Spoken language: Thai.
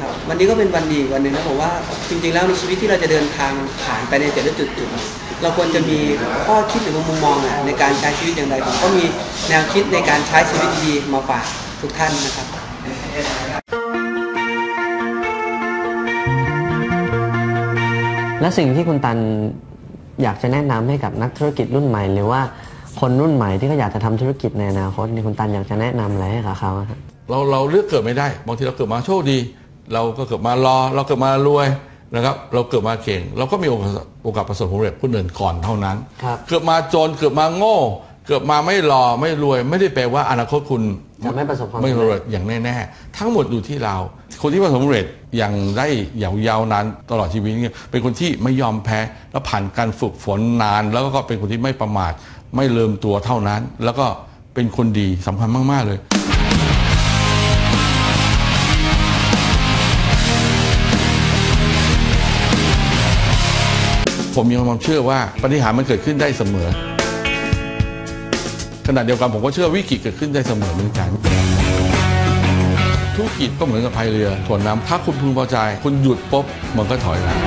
ครับวันนี้ก็เป็นวันดีอีกวันหนึ่งนะผมว่าจริงๆแล้วในชีวิตที่เราจะเดินทางผ่านไปในแต่ละจุดๆเราควรจะมีข้อคิดหรือว่ามุมมองอะในการใช้ชีวิตอย่างไรผมก็มีแนวคิดในการใช้ชีวิตดีๆมาฝากทุกท่านนะครับและสิ่งที่คุณตันอยากจะแนะนำให้กับนักธุรกิจรุ่นใหม่ หรือว่าคนรุ่นใหม่ที่เขาอยากจะทำธุรกิจในอนาคตนี่คุณตันอยากจะแนะนำอะไรให้กับเขาอะครับเราเราเลือกเกิดไม่ได้ บางทีเราเกิดมาโชคดี เราก็เกิดมารอ เราเกิดมารวยนะครับ เราเกิดมาเก่ง เราก็มีโอกาสโอกาสประสบความสำเร็จผู้อื่นก่อนเท่านั้น ครับเกิดมาจนเกิดมาโง่ เกิดมาไม่รอไม่รวย ไม่ได้แปลว่าอนาคตคุณจะไม่ประสบความไม่สำรเร็วยจอย่างแน่ๆทั้งหมดอยู่ที่เรา คนที่ประสบความสำเร็จอย่างได้ยาวๆนานตลอดชีวิตเนี่ยเป็นคนที่ไม่ยอมแพ้แล้วผ่านการฝึกฝนนาน แล้วก็เป็นคนที่ไม่ประมาท ไม่เลิมตัวเท่านั้น แล้วก็เป็นคนดีสำคัญมากๆเลย ผมมีความเชื่อว่าปฏิหารมันเกิดขึ้นได้เสมอ ขณะเดียวกันผมก็เชื่อวิกฤตเกิดขึ้นได้เสมอเหมือนกันธุรกิจก็เหมือนกับพายเรือถ่วนน้ำถ้าคุณพึงพอใจ คุณหยุดปุ๊บมันก็ถอยหลัง